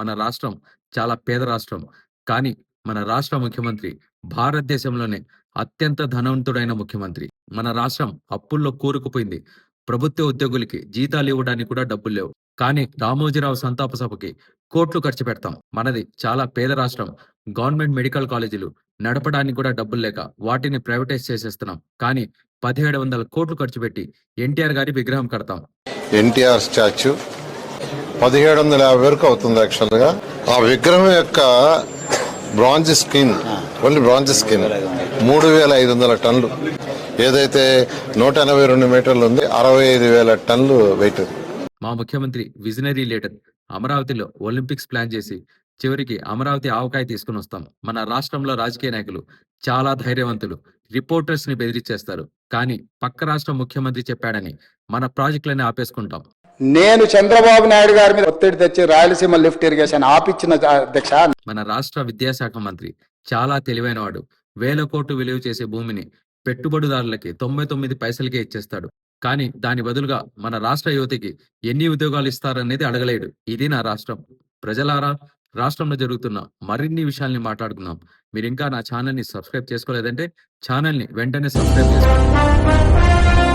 మన రాష్ట్రం చాలా పేద రాష్ట్రం. కానీ మన రాష్ట్ర ముఖ్యమంత్రి భారతదేశంలోనే అత్యంత ధనవంతుడైన ముఖ్యమంత్రి. మన రాష్ట్రం అప్పుల్లో కూరుకుపోయింది. ప్రభుత్వ ఉద్యోగులకి జీతాలు ఇవ్వడానికి కూడా డబ్బులు లేవు. కానీ రామోజీరావు సంతాప సభకి కోట్లు ఖర్చు పెడతాం. మనది చాలా పేద రాష్ట్రం. గవర్నమెంట్ మెడికల్ కాలేజీలు నడపడానికి కూడా డబ్బులు లేక వాటిని ప్రైవేటైజ్ చేసేస్తున్నాం. కానీ పదిహేడు వందల కోట్లు ఖర్చు పెట్టి ఎన్టీఆర్ గారి విగ్రహం కడతాం. ఎన్టీఆర్ స్టాచ్యూ పదిహేడు వందల యాభై వరకు అవుతుంది యాక్చువల్గా ఆ విగ్రహం యొక్క bronze skin only bronze skin మూడు వేల ఐదు వందల టన్నులు. ఏదైతే నూట ఎనభై రెండు మీటర్లు ఉంది అరవై ఐదు వేల టన్నులు వెయిట్ మా ముఖ్యమంత్రి విజనరీ లీడర్ అమరావతిలో ఒలింపిక్స్ ప్లాన్ చేసి చివరికి అమరావతి ఆవకాయ తీసుకుని వస్తాం. మన రాష్ట్రంలో రాజకీయ నాయకులు చాలా ధైర్యవంతులు రిపోర్టర్స్ని బెదిరించేస్తారు కానీ పక్క రాష్ట్ర ముఖ్యమంత్రి చెప్పాడని మన ప్రాజెక్టులని ఆపేసుకుంటాం. నేను చంద్రబాబు నాయుడు గారి మీద ఒత్తిడి తెచ్చి రాయలసీమ లిఫ్ట్ ఇరిగేషన్ ఆపిచ్చిన అధ్యక్ష. మన రాష్ట్ర విద్యాశాఖ మంత్రి చాలా తెలివైనవాడు. వేల కోట్లు విలువ చేసే భూమిని పెట్టుబడిదారులకి తొంభై తొమ్మిది పైసలకే ఇచ్చేస్తాడు. కానీ దాని బదులుగా మన రాష్ట్ర యువతికి ఎన్ని ఉద్యోగాలు ఇస్తారనేది అడగలేడు. ఇది నా రాష్ట్రం. ప్రజలారా రాష్ట్రంలో జరుగుతున్న మరిన్ని విషయాల్ని మాట్లాడుకుందాం. మీరు ఇంకా నా ఛానల్ని సబ్స్క్రైబ్ చేసుకోలేదంటే ఛానల్ని వెంటనే సబ్స్క్రైబ్ చేసుకోండి.